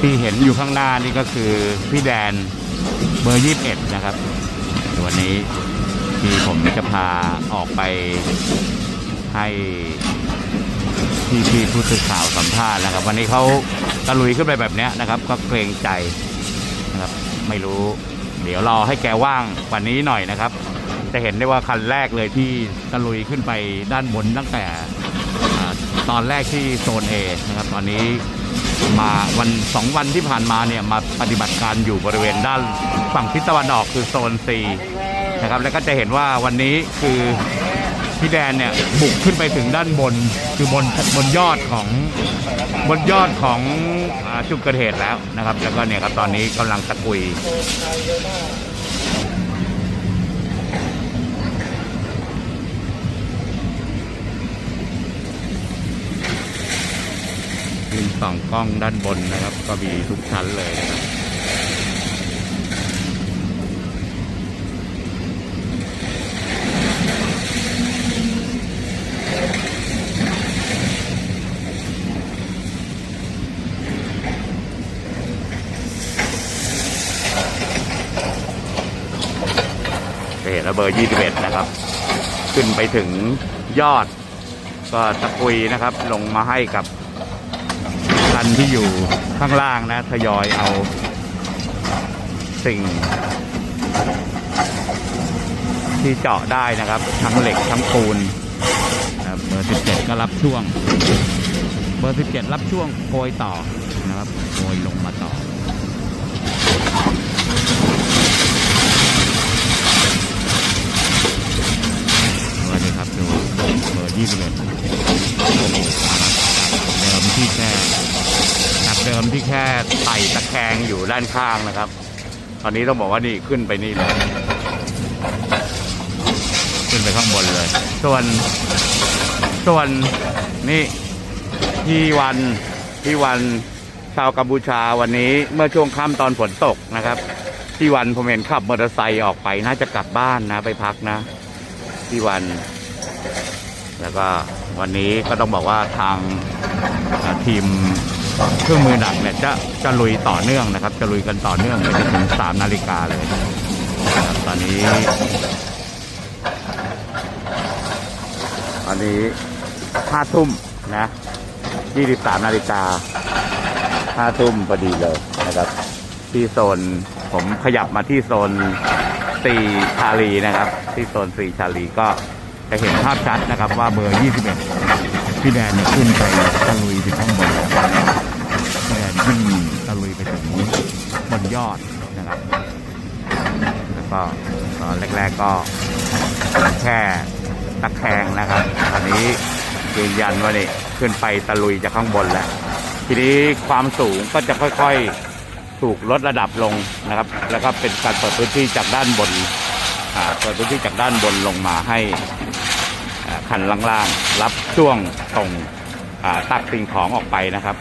ที่เห็นอยู่ข้างหน้านี่ก็คือพี่แดนเบอร์ยี่สิบเอ็ดนะครับ วันนี้ที่ผมจะพาออกไปให้พี่พี่ผู้สื่อข่าวสัมภาษณ์นะครับ วันนี้เขาตะลุยขึ้นไปแบบนี้นะครับ ก็เกรงใจนะครับ ไม่รู้ เดี๋ยวรอให้แกว่างกว่านี้หน่อยนะครับ จะเห็นได้ว่าคันแรกเลยที่ตะลุยขึ้นไปด้านบนตั้งแต่ตอนแรกที่โซน A นะครับ ตอนนี้ มาวันสองวันที่ผ่านมาเนี่ยมาปฏิบัติการอยู่บริเวณด้านฝั่งทิศตะวันออกคือโซน C นะครับ แล้วก็จะเห็นว่าวันนี้คือพี่แดนเนี่ยบุกขึ้นไปถึงด้านบนคือบนบนยอดของบนยอดของจุดเกิดเหตุแล้วนะครับ แล้วก็เนี่ยครับตอนนี้กำลังตะกุย ส่องกล้องด้านบนนะครับ ก็มีทุกชั้นเลยนะครับเห็นแล้วเบอร์ 21 นะครับ ขึ้นไปถึงยอดก็ตะกุยนะครับ ลงมาให้กับ คันที่อยู่ข้างล่างนะทยอยเอาสิ่ง ที่เจาะได้นะครับ ทั้งเหล็กทั้งปูนนะครับเบอร์ 17 ก็รับช่วง เบอร์ 17 รับช่วงโกยต่อนะครับโกยลงมาต่อ สวัสดีครับดูเบอร์ 21 เดิมที่แค่จากเดิมที่ แค่ไต่ตะแคงอยู่ด้านข้างนะครับ ตอนนี้ต้องบอกว่านี่ขึ้นไปนี่เลย ขึ้นไปข้างบนเลย ส่วนส่วนนี่พี่วันพี่วันชาวกัมพูชาวันนี้เมื่อช่วงค่ำตอนฝนตกนะครับพี่วันผมเห็นขับมอเตอร์ไซค์ออกไปน่าจะกลับบ้านนะไปพักนะพี่วัน แล้วก็วันนี้ก็ต้องบอกว่าทางทีม เครื่องมือหนักเนี่ยจะจะลุยต่อเนื่องนะครับ จะลุยกันต่อเนื่องไปจนถึงสามนาฬิกาเลยนะครับตอนนี้ ตอนนี้ห้าทุ่มนะยี่สิบสามนาฬิกาห้าทุ่มพอดีเลยนะครับ ที่โซนผมขยับมาที่โซนสี่ชาลีนะครับ ที่โซนสี่ชาลีก็จะเห็นภาพชัดนะครับว่าเบอร์ 21 พี่แดนเนี่ยขึ้นไปตะลุยถึงข้างบนแล้วพี่แดน ขึ้นตะลุยไปถึงบนยอดนะครับแล้วก็ตอนแรกๆก็แค่ตะแคงนะครับตอนนี้ยืนยันว่านี่ขึ้นไปตะลุยจากข้างบนแล้ว ทีนี้ความสูงก็จะค่อยๆถูกลดระดับลงนะครับ แล้วก็เป็นการเปิดพื้นที่จากด้านบนเปิดพื้นที่จากด้านบนลงมาให้คันล่างๆรับช่วงตรงตักสิ่งของออกไปนะครับ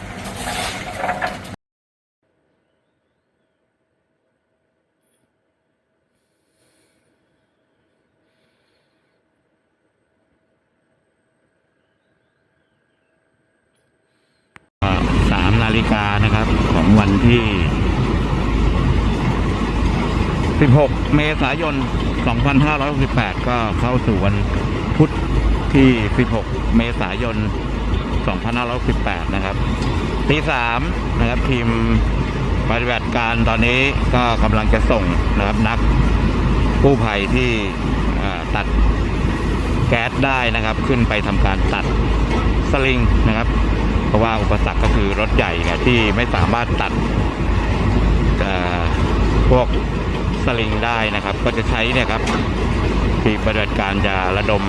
สามนาฬิกานะครับ ของวันที่ 16 เมษายน 2568 ก็เข้าสู่วันพุธที่ 16 เมษายน 2568นะครับตีสามนะครับทีมปฏิบัติการตอนนี้ก็กำลังจะส่งนะครับนักกู้ภัยที่ตัดแก๊สได้นะครับ ขึ้นไปทำการตัดสลิงนะครับ เพราะว่าอุปสรรคก็คือรถใหญ่เนี่ยที่ไม่สามารถตัดเอ่อพวกสลิงได้นะครับ ก็จะใช้เนี่ยครับทีมปฏิบัติการจะระดม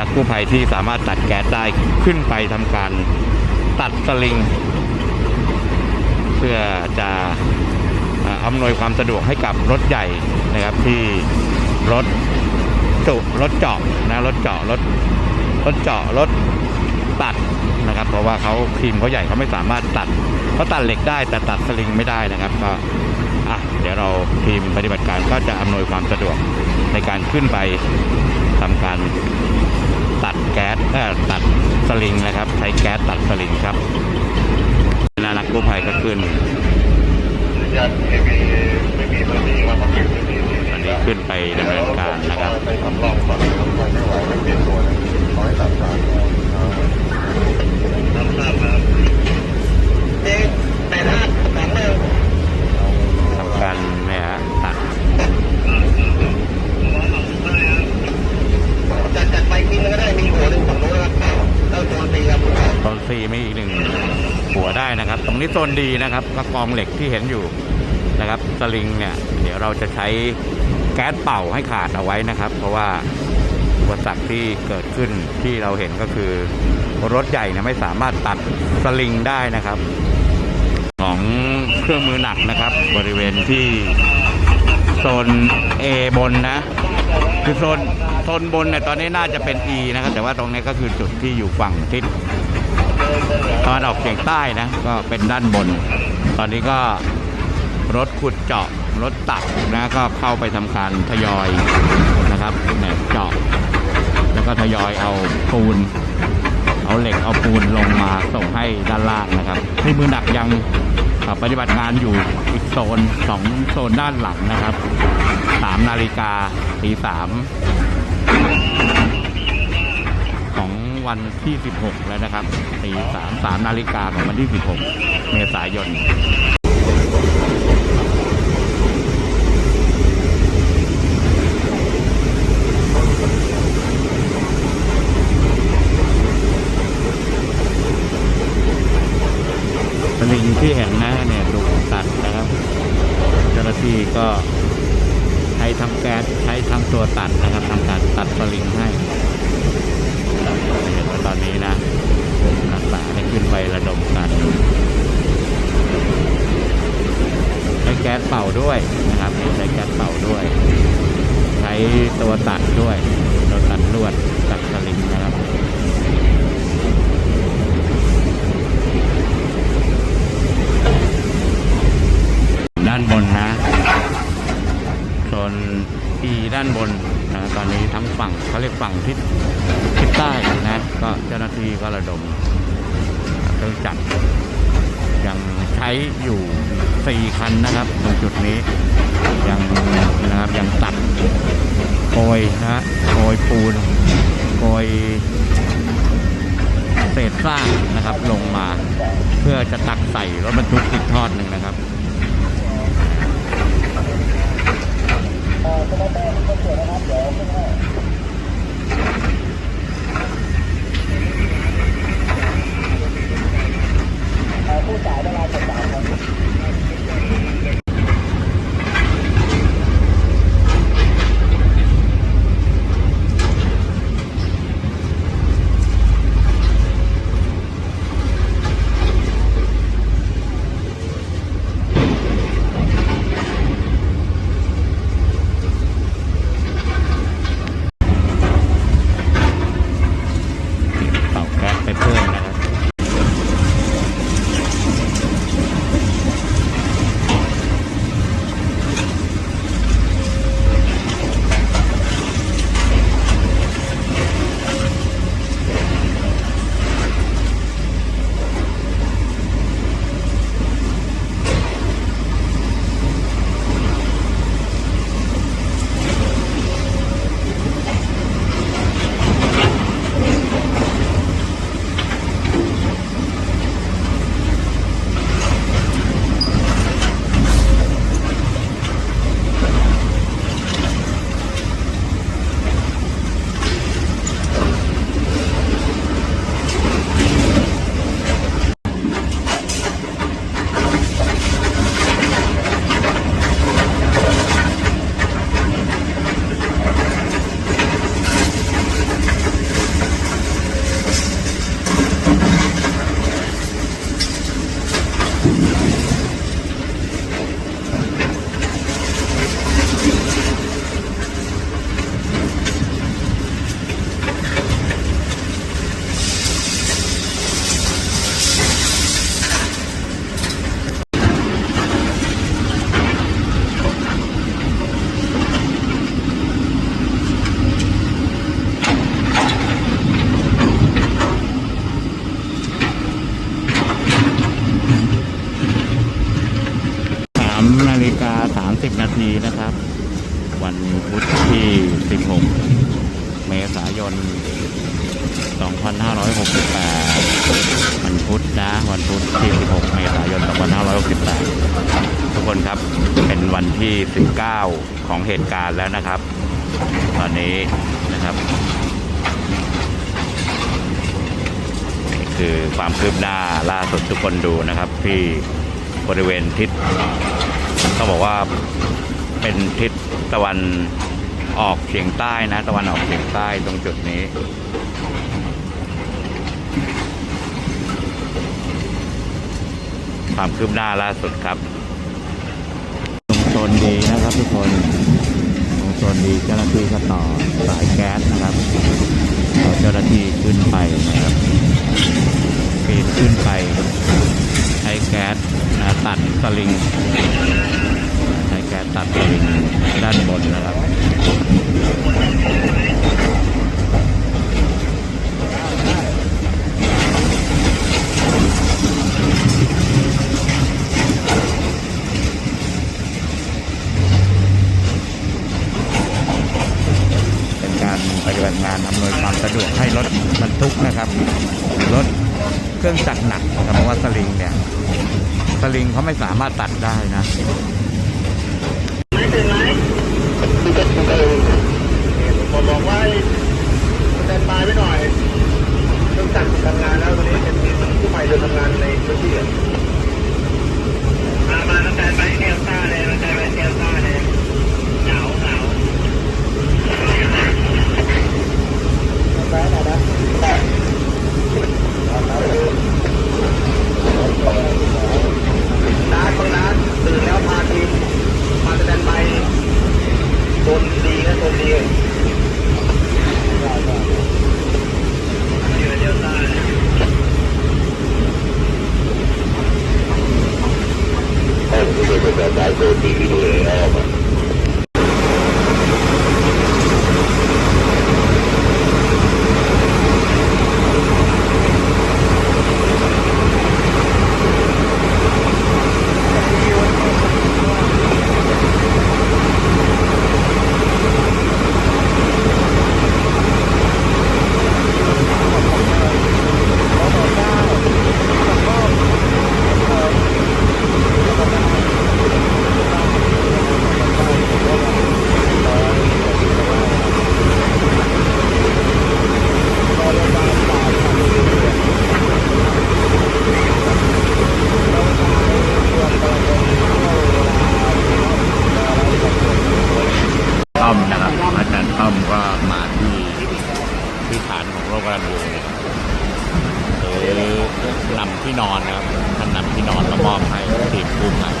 นักกู้ภัยที่สามารถตัดแก๊สได้ขึ้นไปทำการตัดสลิง เพื่อจะอำนวยความสะดวกให้กับรถใหญ่นะครับที่รถจุรถเจาะนะรถเจาะรถรถเจาะรถตัด เพราะว่าเขาทีมเขาใหญ่เขาไม่สามารถตัดเขาตัดเหล็กได้แต่ตัดสลิงไม่ได้นะครับก็อะเดี๋ยวเราทีมปฏิบัติการก็จะอำนวยความสะดวกในการขึ้นไปทำการตัดแก๊สตัดสลิงนะครับ ใช้แก๊สตัดสลิงครับนานักกู้ภัยก็ขึ้นอันนี้ขึ้นไปดำเนินการนะครับ สำรองก่อนทำไมไม่ไหวไม่เปลี่ยนตัวเลยร้อยสามสามรับทราบครับเอ๊ะแปดห้าสามหนึ่งทำการเนี่ยฮะตัดจัดจัดไปกินก็ได้มีหัวหนึ่งฝั่งโน้นนะครับแล้วโจนตีครับโซนซีมีอีกหนึ่งหัวได้นะครับ ตรงนี้โซนดีนะครับก็กองเหล็กที่เห็นอยู่นะครับสลิงเนี่ย เดี๋ยวเราจะใช้แก๊สเป่าให้ขาดเอาไว้นะครับ เพราะว่า อุปสรรคที่เกิดขึ้นที่เราเห็นก็คือ รถใหญ่เนี่ยไม่สามารถตัดสลิงได้นะครับ ของเครื่องมือหนักนะครับ บริเวณที่โซน A บนนะ คือโซนโซนบนเนี่ยตอนนี้น่าจะเป็น E นะครับ แต่ว่าตรงนี้ก็คือจุดที่อยู่ฝั่งทิศตะวันออกเฉียงใต้นะ ก็เป็นด้านบน ตอนนี้ก็รถขุดเจาะรถตักนะก็เข้าไปทำการทยอย นะครับเนี่ยเจาะแล้วก็ทยอยเอาปูน เอาเหล็กเอาปูนลงมาส่งให้ด้านล่างนะครับที่มือหนักยังปฏิบัติงานอยู่อีกโซนสองโซนด้านหลังนะครับสามนาฬิกาตีสามของวันที่ 16 แล้วนะครับตีสามสามนาฬิกาของวันที่ 16 เมษายน สลิงที่เห็นนะเนี่ยถูกตัดนะครับ เจ้าหน้าที่ก็ใช้ทำแก๊สใช้ทำตัวตัดนะครับทำการตัดสลิงให้เห็นว่าตอนนี้นะนักศึกษาได้ขึ้นไประดมกันใช้แก๊สเป่าด้วยนะครับใช้แก๊สเป่าด้วย ใช้ ตัวตัดด้วยตัวตัดลวดตัดสลิงนะครับด้านบนนะโซนที่ด้านบนนะตอนนี้ทั้งฝั่งเขาเรียกฝั่งทิศทิศใต้นะก็เจ้าหน้าที่ก็ระดมเครื่องจักรยังใช้อยู่ 4 คันนะครับ ตรงจุดนี้ยังนะครับยังตัดโกยนะฮะโกยปูนโกยเศษซากนะครับลงมา เพื่อจะตักใส่รถบรรทุกอีกทอดหนึ่งนะครับเป่าแผู้สายเพิ่มนะครับา 30 นาทีนะครับ วันพุธที่ 16 เมษายน 2568 วันพุธนะวันพุธที่ 16 เมษายน 2568 ทุกคนครับเป็นวันที่ 19 ของเหตุการณ์แล้วนะครับ ตอนนี้นะครับคือความคืบหน้าล่าสุดทุกคนดูนะครับ ที่บริเวณทิศ ต้องบอกว่าเป็นทิศตะวันออกเฉียงใต้นะ ตะวันออกเฉียงใต้ตรงจุดนี้ ความคืบหน้าล่าสุดครับตรงโซนดีนะครับทุกคนตรงโซนดีเจ้าหน้าที่ก็ต่อสายแก๊สนะครับต่อเจ้าหน้าที่ขึ้นไปนะครับปีนขึ้นไป แก๊สนะตัดสลิงใช้แก๊สตัดสลิงด้านบนนะครับ เป็นการปฏิบัติงานอำนวยความสะดวกให้รถบรรทุกนะครับ รถเครื่องจักรหนักนะครับเพราะว่าสลิงเนี่ย สลิงเขา ไม่สามารถตัดได้นะผมบอกว่าสแตนบายไว้หน่อยเครื่องจักรทำงานแล้วตอนนี้เป็นผู้ใหม่เดินทำงานในพื้นที่มามามาสแตนบายเดลซ่าเลยสแตนบายเดลต้าเลยเหงาเหงาร้านของร้านตื่นแล้วพาทีมมาสแตนบายโซนดีนะโซนดีเลยเดลต้าเนี่ย ต้อมนะครับ อาจารย์ต้อมก็มาที่ที่ฐานของโรคกระดูกหรือนำที่นอนนะครับท่านนำที่นอนมามอบให้ทีมกู้ภัย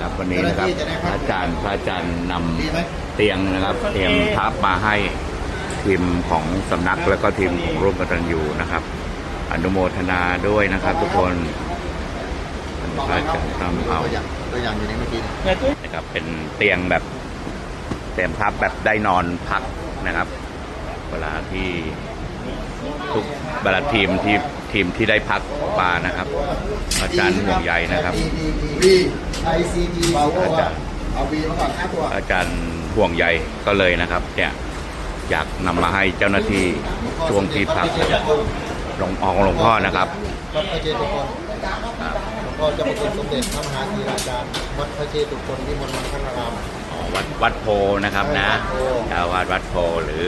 ครับวันนี้นะครับพระอาจารย์พระอาจารย์นำเตียง นะครับเตรียมพับมาให้ทีมของสำนักแล้วก็ทีมของร่วมกตันยูนะครับ อนุโมทนาด้วยนะครับ ทุกคนพระอาจารย์ทำเอาตัวอย่างตัวอย่างอยู่ในเมื่อกี้นะครับเป็นเตียงแบบเตียงพับแบบได้นอนพักนะครับ เวลาที่ทุกเวลาทีมที่ทีมที่ได้พักมานะครับ อาจารย์ห่วงใยนะครับอาจารย์เอาบีมาก่อนห้าตัวอาจารย์ ห่วงใยก็เลยนะครับเนี่ยอยากนำมาให้เจ้าหน้าที่ช่วงที่พักหลวงของหลวงพ่อนะครับวัดพระเจตุพนหลวงพ่อเจ้าประคุณสมเด็จพระมหาธีราจารย์วัดพระเจตุพนวิมลมังคลารามอ๋อวัดวัดโพนะครับนะวัดโพชาววัดวัดโพหรือ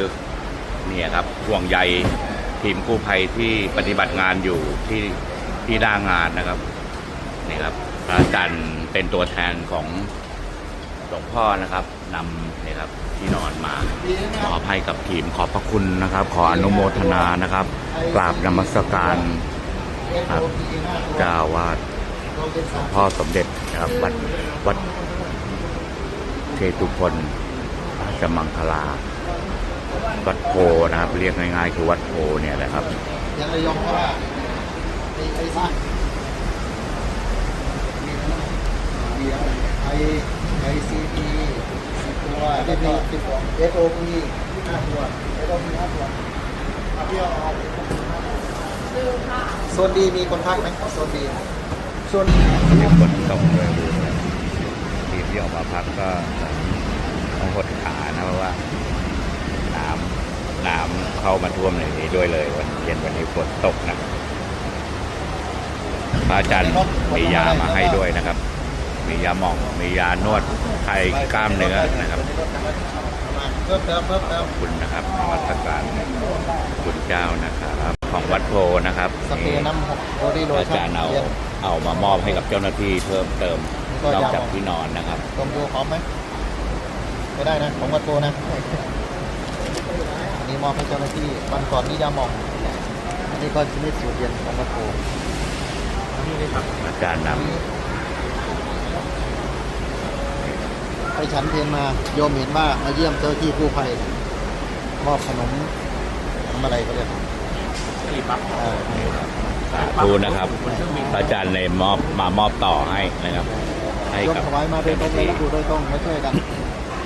เนี่ยครับห่วงใยทีมกู้ภัยที่ปฏิบัติงานอยู่ที่ที่หน้างานนะครับนี่ครับพระอาจารย์เป็นตัวแทนของ หลวงพ่อนะครับนำนี่ครับที่นอนมาขออภัยกับทีมขอบพระคุณนะครับ ขออนุโมทนานะครับกราบนมัสการครับเจ้าวาดเราเป็นสามพ่อสมเด็จนะครับวัดวัดเทตุพลราชมังคลา วัดโพนะครับ เรียกง่ายๆคือวัดโพเนี่ยแหละครับยังระยองเพราะว่าไอไอ ซีไอไอซีทีสิบตัวแล้วก็สิบสองเอสโอพีห้าตัวเอสโอพีห้าตัวเอาเที่ยวเอาโซนดีมีคนพักไหมโซนดีโซนมีฝนตกเลยดูนะทีมที่ออกมาพักก็ต้องหดขานะเพราะว่าน้ำน้ำเข้ามาท่วมในนี้ด้วยเลยวันเย็นวันนี้ฝนตกหนะพระอาจารย์มียามาให้ด้วยนะครับ มียาหมอง มียานวดคลายกล้ามเนื้อนะครับเพิ่มเติมเพิ่มเติมขอบคุณนะครับนมัสการคุณเจ้านะครับ ของวัดโพนะครับสเปรย์น้ำหกโบดี้โลอาชั่จารนย์เอาเย็นเอามามอบให้กับเจ้าหน้าที่เพิ่มเติมนอกจากที่นอนนะครับต้มดูพร้อมไหมไม่ได้นะของวัดโพนะอันนี้มอบให้เจ้าหน้าที่วันก่อนนี่ยาหมองอันนี้ก็ชนิดสูตรเย็นของวัดโพอาจารย์น ไปฉันเพลมาโยมเห็นว่ามาเยี่ยมเจ้าหน้าที่กู้ภัยมอบขนมทำอะไรก็เรียกอ่าำสาธุนะครับพระอาจารย์เลยมอบมามอบต่อให้นะครับ ให้ยกกับถวายมาโดยตรงเลยนะครูโดยตรงมาช่วยกัน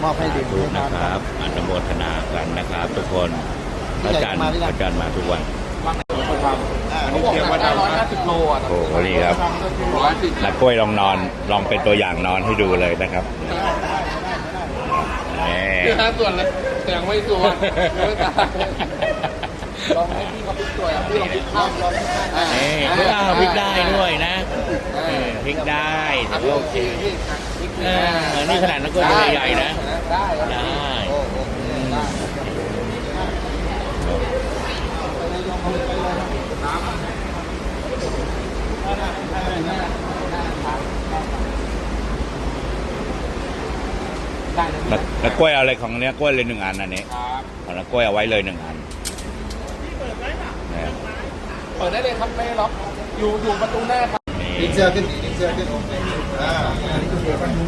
มอบให้สาดื่มธุให้นะทานคกัรับนอนุโมทนากันนะครับ ทุกคนพระอาจารย์พระอาจารย์มาทุกวันอ่าเขาบอกว่าได้ร้อยห้าสิบโลอะโอ้โหนี่ครับร้อยสิบนักกล้วยลองนอนลองเป็นตัวอย่างนอนให้ดูเลยนะครับ นี่คือห้าส่วนเลยแต่ยังไม่ส่วนยังไม่ตายลองให้พี่เขาพิกตัวพี่ลองพิกข้ามลองนี่อ้าวพลิกได้ด้วยนะเออพลิกได้ถือว่าโอเคเออนี่ขนาดนักกล้วยตัวใหญ่ๆนะ ได้ได้โอ้โห ได้ได้นะแล้วแล้วกล้วยเอาอะไรของเนี้ยกล้วยเลยหนึ่งอันอันนี้ครับเอาแล้วกล้วยเอาไว้เลยหนึ่งอันเนี่ยเปิดได้เลยครับไม่ล็อกอยู่อยู่ประตูหน้าครับนี่ดึงเสื้อขึ้นดึงเสื้อขึ้นโอเคอ่าอันนี้คือ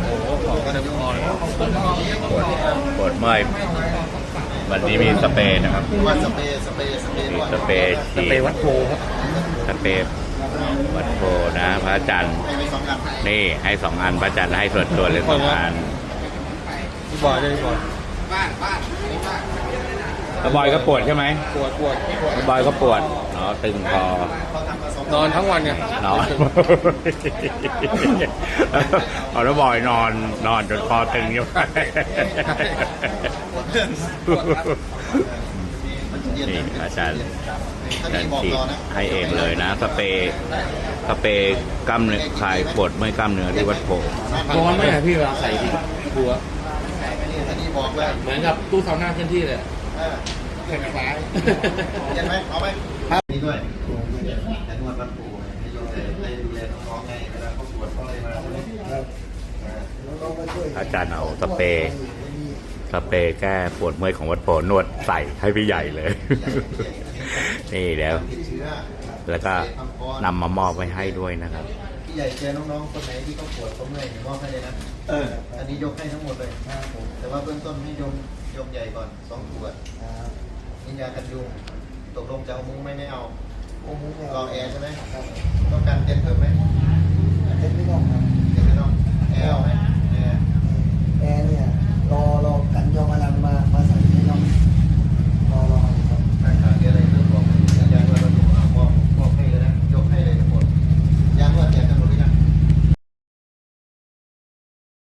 โอ้โหของกันยุ่งปวดปวดเมื่อยวันนี้มีสเปรย์นะครับว่าสเปรย์สเปรย์สเปรย์ด้วยสเปรย์สเปรย์วัดโพครับสเปรย์วัดโพนะ พระอาจารย์ให้ไปสองอันนี่ให้สองอันพระอาจารย์ให้ส่วนตัวเลยสองอัน พี่บอยด้วยพี่บอยแล้วบอยก็ปวดใช่ไหมปวดปวดปวดแล้วบอยก็ปวด อ๋อ ตึงคอเขาทำมาสองนอนทั้งวันเนี่ยนอนเอาแล้วบอยนอนนอนจนคอตึงอยู่มันเย็นนี่อาจารย์ถ้าอาจารมีย์บอกฉีดต่อนะให้เองเลยนะสเปรย์สเปรย์กล้ามเนื้อคลายปวดเมื่อยกล้ามเนื้อที่วัดโพร้อนไหมอะพี่เวลาใส่ที่หัวนี่ถ้านี่ บอกเลยเหมือนกับตู้ซาวน่าเคลื่อนที่เลยเออแข็งซ้ายเย็นไหมเอาไหมครับนี่ด้วยแต่นวดวัดปูให้โยมได้ดูแลน้องๆไงเวลาเขาปวดเขาอะไรมาใช่ไหมครับอาจารย์เอาสเปรย์สเปรย์แก้ปวดเมื่อยของวัดโพนวดใส่ให้พี่ใหญ่เลย นี่แล้วติดเชื้อแล้วก็นำมามอบไว้ให้ด้วยนะครับพี่ ใหญ่เจอน้องๆ คนไหนที่เขาปวดเขาเมื่อยเนี่ยมอบให้เลยนะเอออันนี้ยกให้ทั้งหมดเลย ครับผมแต่ว่าเบื้องต้นให้ยมยมใหญ่ก่อนสองขวดครันี่ยากันยุงตกลงจะเอามุ้งไม่ไม่เอาโอ้โหเนี่ยองแอร์ใช่ไหมครับต้องการเต็ยเพิ่มไหมเต็มไม่ต้องครับเตียไม่ต้องแอร์เอาไหมแอร์แอร์เนี่ยรอรอกันยอมอลังมามาส